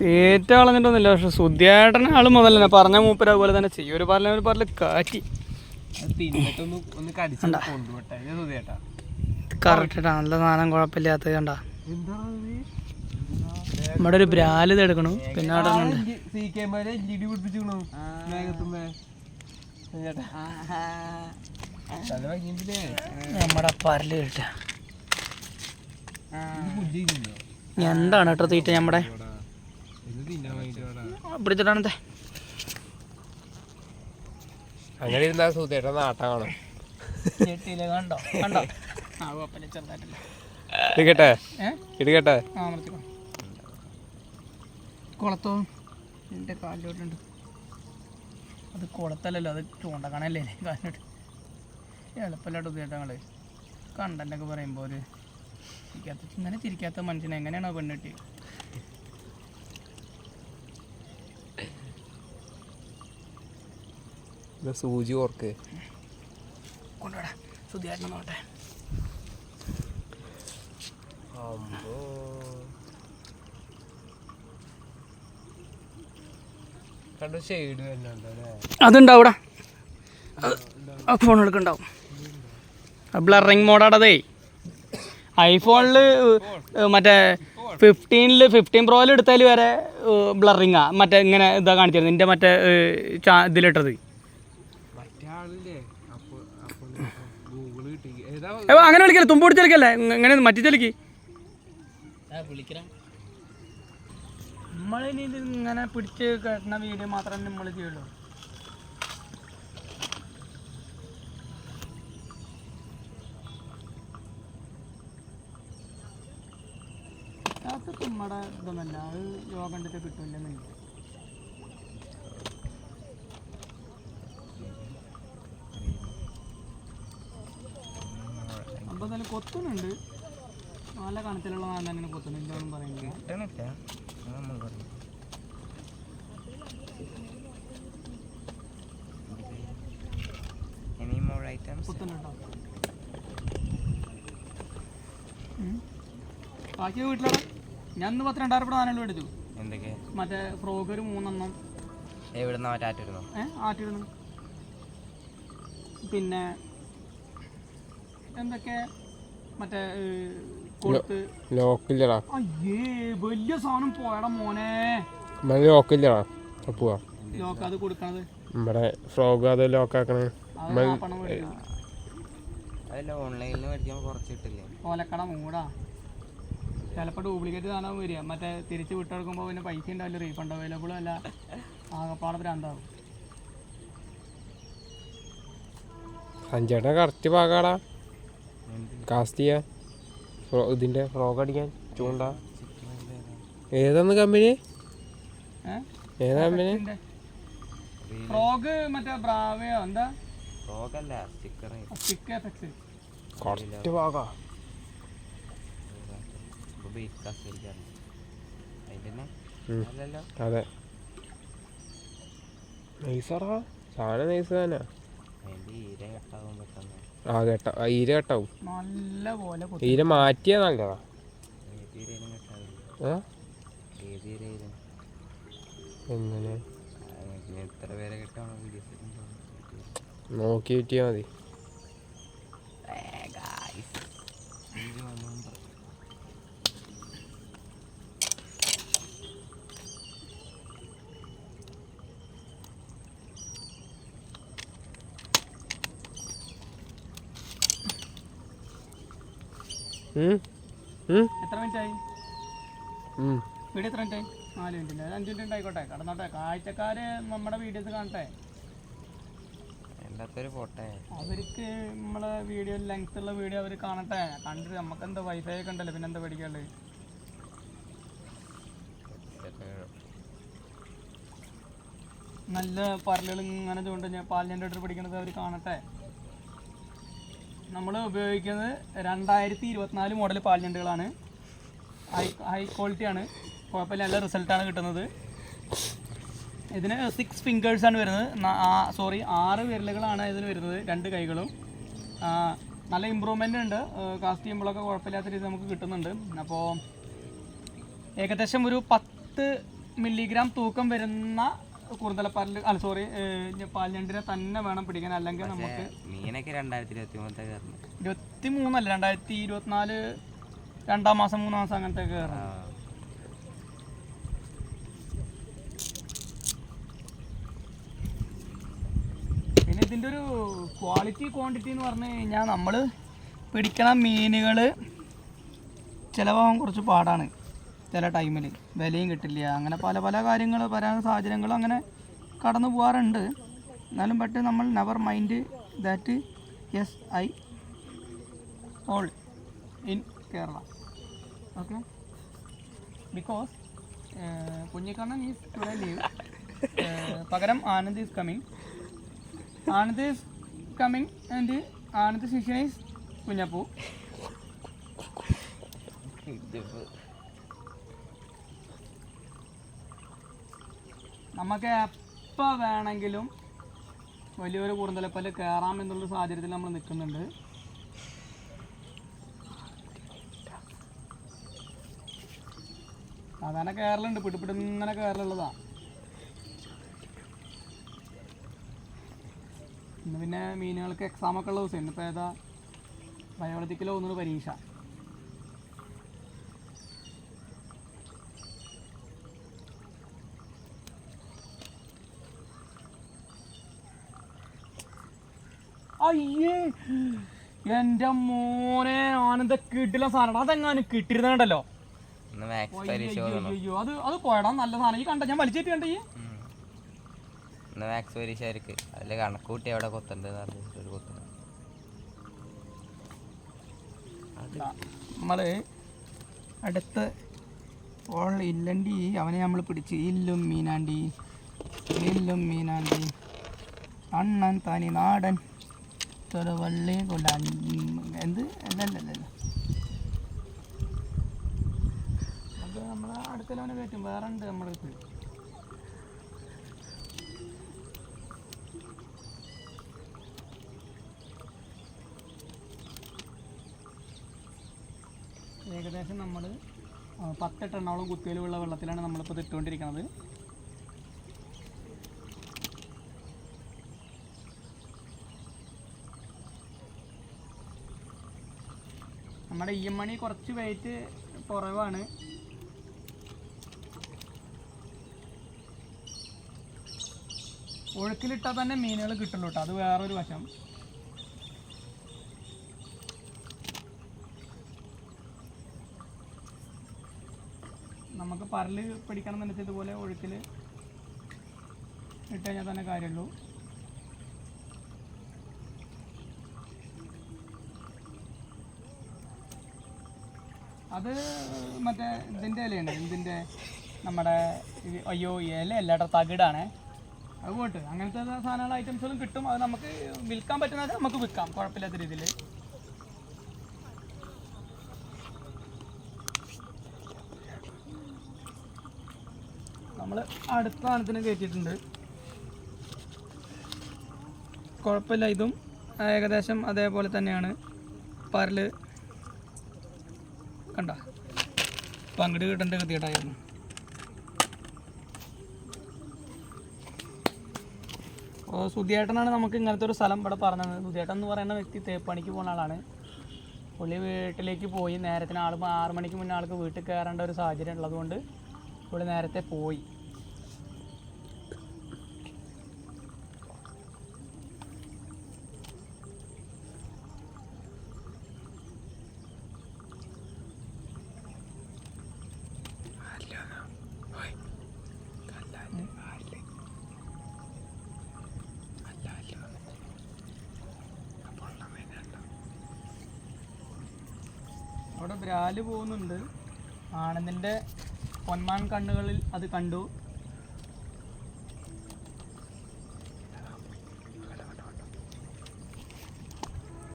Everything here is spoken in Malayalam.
തീറ്റ കളഞ്ഞിട്ടൊന്നുമില്ല പക്ഷെ സുധിയേട്ടൻ ആൾ മുതൽ തന്നെ പറഞ്ഞ മൂപ്പര് അതുപോലെ തന്നെ ചെയ്യും. ഒരു പറഞ്ഞ ഒരു പറഞ്ഞ കാറ്റി. കറക്റ്റാ നല്ല സാധനം കുഴപ്പമില്ലാത്തത് കണ്ട. നമ്മുടെ ഒരു ബ്രാൽ ഇത് എടുക്കണു. പിന്നെ അവിടെ നമ്മുടെ പരൽ കിട്ട ഇത് ബുദ്ധി തിന്നോ എന്താണ് കേട്ടോ തീറ്റ നമ്മുടെ ഇത് തിന്നാൻ വേണ്ടിട്ട് പിടിച്ചിട്ടാണ് അങ്ങനെ ഇരുന്നാ സുധിയേട്ട നാട്ടാ കാണും. കണ്ടോ? കണ്ടോ? ആ കുഴപ്പമില്ല ചെറുതായിട്ടില്ല. എടുക്കട്ടെ ഏ? എടുക്കട്ടെ ആ നിർത്തിക്കോ. കുളത്തോ? എന്റെ കാലിലോട്ടുണ്ട്. അത് കുളത്തല്ലല്ലോ അത് ചൂണ്ടക്കണല്ലേ? കാലിലോട്ട്. എളുപ്പമില്ലാട്ട് കണ്ടന്റൊക്കെ പറയുമ്പോൾ ഒരു ചിരിക്കാത്ത ഇങ്ങനെ ചിരിക്കാത്ത മനുഷ്യനെ എങ്ങനെയാണോ പെണ്ണിട്ടി സൂചി ഓർക്ക്. കൊണ്ടുവിടാ സുധിയായിട്ട് നോട്ടെ കണ്ടു ഷെയ്ഡ് വരുന്നുണ്ടോ അല്ലേ? അതുണ്ടാവും ഇവിടെ ആ ഫോൺ എടുക്കണ്ടാവും. ബ്ലറിങ് മോഡാടതേ ഐഫോണിൽ മറ്റേ ഫിഫ്റ്റീനിൽ ഫിഫ്റ്റീൻ പ്രോയിൽ എടുത്താൽ വരെ ബ്ലറിങ്ങാ മറ്റേ ഇങ്ങനെ ഇതാ കാണിച്ചിരുന്നു. നിന്റെ മറ്റേ ചാ ഇതിലിട്ടത്. അങ്ങനെ വിളിക്കല്ലേ. തുമ്പ് പിടിച്ച് കളിക്കല്ലേ ഇങ്ങനെ മറ്റു ചലിക്ക് നമ്മളിനി ഇത് ഇങ്ങനെ പിടിച്ച് കെട്ടണ വീഡിയോ മാത്രമേ നമ്മൾ ചെയ്യുള്ളൂ അത് നമ്മുടെ ഇതൊന്നല്ല അത് യോഗ കണ്ടിട്ട് കിട്ടില്ല അപ്പോൾ തന്നെ കൊത്തുന്നുണ്ട്. നല്ല കണത്തിലുള്ള നാളെ തന്നെ കൊത്തുന്നുണ്ട് കൊത്തുന്നുണ്ടോ? ഉം. ബാക്കി വീട്ടിലടാ ഞാൻ ഇന്ന് പത്ത് രണ്ടായിരം രൂപ നാലെണ്ണം എടുത്തു എന്തൊക്കെ? മറ്റേ ഫ്രോഗ് ഒരു മൂന്നെണ്ണം. എവിടുന്ന ടാറ്റിരുന്നു ഏ ആറ്റിടുന്നു. പിന്നെ എന്തൊക്കെ? മറ്റേ ഏ, കൊളുത്ത് ലോക്കില്ലടാ. അയ്യേ വലിയ സാധനം പോയടാ മോനെ. ലോക്കില്ലടാ. പോവാ. ലോക്ക് അത് കൊടുക്കണത്. നമ്മുടെ ഫ്രോഗ് അത് ലോക്കാക്കണേ. അതല്ല ഓൺലൈനിൽ മേടിക്കുമ്പോൾ കുറച്ച് കിട്ടില്ലേ ഓലക്കട മൂടാ. ചിലപ്പോൾ ഡ്യൂപ്ലിക്കേറ്റ് സാധനം വരിക. മറ്റേ തിരിച്ച് വിട്ടെടുക്കുമ്പോൾ പിന്നെ പൈസ ഉണ്ടാവില്ല. റീഫണ്ട് അവൈലബിളും അല്ല. ആകപ്പാടെ ഭ്രാന്താവും. അഞ്ചേട്ട കറക്റ്റ് പാകാടാ. കാസ്റ്റ് ചെയ്യാൻ. ഫ്രോ- ഇതിന്റെ ഫ്രോഗ് അടിക്കാൻ. ചൂണ്ട. ഏതാന്ന് കമ്പനി ഏതാ കമ്പനി ഫ്രോഗ് മറ്റേ ബ്രാവയോ? എന്താ? റോഗല്ല സ്റ്റിക്കർ സ്റ്റിക്കർ എഫക്സ് കറക്റ്റ് പാകാ ബേസ് അതിന്റെ തന്നെ അല്ലല്ലോ. അതെ. നൈസറാ സാധനം നൈസ് തന്നെ. അതിന്റെ ഈര കെട്ടാകും പെട്ടെന്ന്. ആ കേട്ട ഈര കെട്ടാവും. നല്ല പോലെ കുത്തി. ഈര മാറ്റിയാ നല്ലതാ. ഏത് ഈരയിലും കെട്ടാകില്ല ഏ? ഏത് ഈരയിലും. എങ്ങനെ? പിന്നെ എത്ര പേരെ കെട്ടാണോ നോക്കി കിട്ടിയാ മതി. എത്ര മിനിറ്റ് ആയി ഉം. വീഡിയോ എത്ര നാല് മിനിറ്റ് അഞ്ച് മിനിറ്റ് ആയിക്കോട്ടെ കടന്നോട്ടെ. കാഴ്ചക്കാര് നമ്മുടെ വീഡിയോസ് കാണട്ടെ? അവർക്ക് നമ്മളെ വീഡിയോ ലെങ്ത് ഉള്ള വീഡിയോ അവർ കാണട്ടെ. കണ്ടിട്ട് നമുക്ക് എന്താ വൈഫൈ ഒക്കെ ഉണ്ടല്ലോ. പിന്നെ എന്താ പഠിക്കാനുള്ളത് നല്ല പറലുകൾ ഇങ്ങനെ ചൂണ്ട ഞാൻ പാലിന്റെ അടുത്ത് പിടിക്കണത് അവർ കാണട്ടെ. നമ്മൾ ഉപയോഗിക്കുന്നത് രണ്ടായിരത്തി ഇരുപത്തിനാല് മോഡൽ പാലിഞ്ഞണ്ടുകളാണ് ഹൈ ഹൈ ക്വാളിറ്റിയാണ് കുഴപ്പമില്ല നല്ല റിസൾട്ടാണ് കിട്ടുന്നത്. ഇതിന് സിക്സ് ഫിംഗേഴ്സാണ് വരുന്നത്. സോറി ആറ് വിരലുകളാണ് ഇതിന് വരുന്നത് രണ്ട് കൈകളും. നല്ല ഇമ്പ്രൂവ്മെന്റ് ഉണ്ട്. കാസ്റ്റ് ചെയ്യുമ്പോഴൊക്കെ കുഴപ്പമില്ലാത്ത രീതിയിൽ നമുക്ക് കിട്ടുന്നുണ്ട്. അപ്പോൾ ഏകദേശം ഒരു പത്ത് മില്ലിഗ്രാം തൂക്കം വരുന്ന കൂർത്തലപ്പാലിൽ അല്ല സോറി പാൽഞണ്ടിനെ തന്നെ വേണം പിടിക്കാൻ. അല്ലെങ്കിൽ നമുക്ക് മീനൊക്കെ രണ്ടായിരത്തി ഇരുപത്തി മൂന്നത്തെ ഇരുപത്തി മൂന്നല്ല രണ്ടായിരത്തി ഇരുപത്തിനാല് രണ്ടാം മാസം മൂന്നാം മാസം അങ്ങനത്തെ കയറാം പിന്നെ ഇതിന്റെ ഒരു ക്വാളിറ്റി ക്വാണ്ടിറ്റി എന്ന് പറഞ്ഞു കഴിഞ്ഞാൽ നമ്മൾ പിടിക്കണ മീനുകൾ ചിലവാകാൻ കുറച്ച് പാടാണ്. ചില ടൈമിൽ വിലയും കിട്ടില്ല. അങ്ങനെ പല പല കാര്യങ്ങൾ വരാൻ സാഹചര്യങ്ങളും അങ്ങനെ കടന്നു പോകാറുണ്ട് എന്നാലും ബട്ട് നമ്മൾ never mind that yes I all in Kerala okay because Kunhikannan is today leave പകരം Anand is coming Anand is coming and Anand ശിഷ്യൻ ഈസ് കുഞ്ഞപ്പൂ. നമുക്ക് എപ്പോൾ വേണമെങ്കിലും വലിയൊരു കുറുന്തലപ്പൽ കയറാം എന്നുള്ള സാഹചര്യത്തിൽ നമ്മൾ നിൽക്കുന്നുണ്ട്. സാധാരണ കയറലുണ്ട് പിടിപ്പിടി ഇങ്ങനെ കയറലുള്ളതാ ഇന്ന് പിന്നെ മീനുകൾക്ക് എക്സാം ഒക്കെ ഉള്ള ദിവസം. ഇന്നിപ്പോൾ ഏതാ? ബയോളജിക്കലോ ഒന്നുകൂടി പരീക്ഷ. അയ്യേ. എന്റെ മോനെ ആനന്ദ കിട്ടില്ല സാധനം. അതെങ്ങാനും കിട്ടിയിരുന്നുണ്ടല്ലോ അയ്യോ അത് അത് പോയടാ നല്ല സാധനം. ഈ കണ്ട ഞാൻ വലിച്ചിട്ട് കണ്ട. ഈ. ഉം. ഇന്ന് മാക്സ് പരീക്ഷ ആയിരിക്കും. അതിൽ കണക്കൂട്ടി എവിടെ കൊത്തണ്ടെന്ന് പറഞ്ഞിട്ട് ഒരു കൊത്തുന്നു നമ്മൾ അടുത്ത് ഓൾ ഇല്ലണ്ടി. അവനെ നമ്മൾ പിടിച്ച്. ഇല്ലും മീനാണ്ടി. ഇല്ലും മീനാണ്ടി. അണ്ണൻ തനി നാടൻ. ചെറുവള്ളി കൊണ്ട് എന്ത്? അല്ലല്ലല്ല അത് നമ്മൾ അടുത്തവനെ കയറ്റും. വേറെ ഉണ്ട് നമ്മുടെ അടുത്ത്. ഏകദേശം നമ്മൾ പത്തെട്ടെണ്ണോളം കുത്തിയിലുള്ള വെള്ളത്തിലാണ് നമ്മളിപ്പോൾ ഇട്ടുകൊണ്ടിരിക്കുന്നത് നമ്മുടെ ഇ എം മണി കുറച്ച് വെയിറ്റ് കുറവാണ്. ഒഴുക്കിലിട്ടാൽ തന്നെ മീനുകൾ കിട്ടുള്ളൂ കേട്ടോ അത് വേറൊരു വശം. നമുക്ക് പരൽ പിടിക്കണം എന്നുവെച്ചതുപോലെ ഒഴുക്കിൽ ഇട്ട് കഴിഞ്ഞാൽ തന്നെ കാര്യമുള്ളൂ. അത് മറ്റേ ഇതിന്റെ ഇലയുണ്ട്. ഇതിന്റെ നമ്മുടെ അയ്യോ ഇല എല്ലാവരുടെ തകിടാണ്. അത് പോട്ട് അങ്ങനത്തെ സാധനങ്ങൾ ഐറ്റംസുകളും കിട്ടും. അത് നമുക്ക് വിൽക്കാൻ പറ്റുന്നത് നമുക്ക് വിൽക്കാം കുഴപ്പമില്ലാത്ത രീതിയിൽ. നമ്മൾ അടുത്ത സാധനത്തിന് കയറ്റിയിട്ടുണ്ട്. കുഴപ്പമില്ല ഇതും ഏകദേശം അതേപോലെ തന്നെയാണ്. പരൽ കണ്ട പങ്കിട് കിട്ടേണ്ട കത്തിയിട്ടായിരുന്നു അപ്പോൾ സുധിയേട്ടനാണ് നമുക്ക് ഇങ്ങനത്തെ ഒരു സ്ഥലം ഇവിടെ പറഞ്ഞത്. സുധിയേട്ടൻ എന്ന് പറയുന്ന വ്യക്തി തേപ്പണിക്ക് പോകുന്ന ആളാണ്. പുള്ളി വീട്ടിലേക്ക് പോയി നേരത്തിന് ആൾ ആറ് മണിക്ക് മുന്നേ ആൾക്ക് വീട്ടിൽ കയറേണ്ട ഒരു സാഹചര്യം ഉള്ളതുകൊണ്ട് പുള്ളി നേരത്തെ പോയി. അവിടെ ബ്രാൽ പോകുന്നുണ്ട്. ആനന്ദിന്റെ പൊന്മാൻ കണ്ണുകളിൽ അത് കണ്ടു.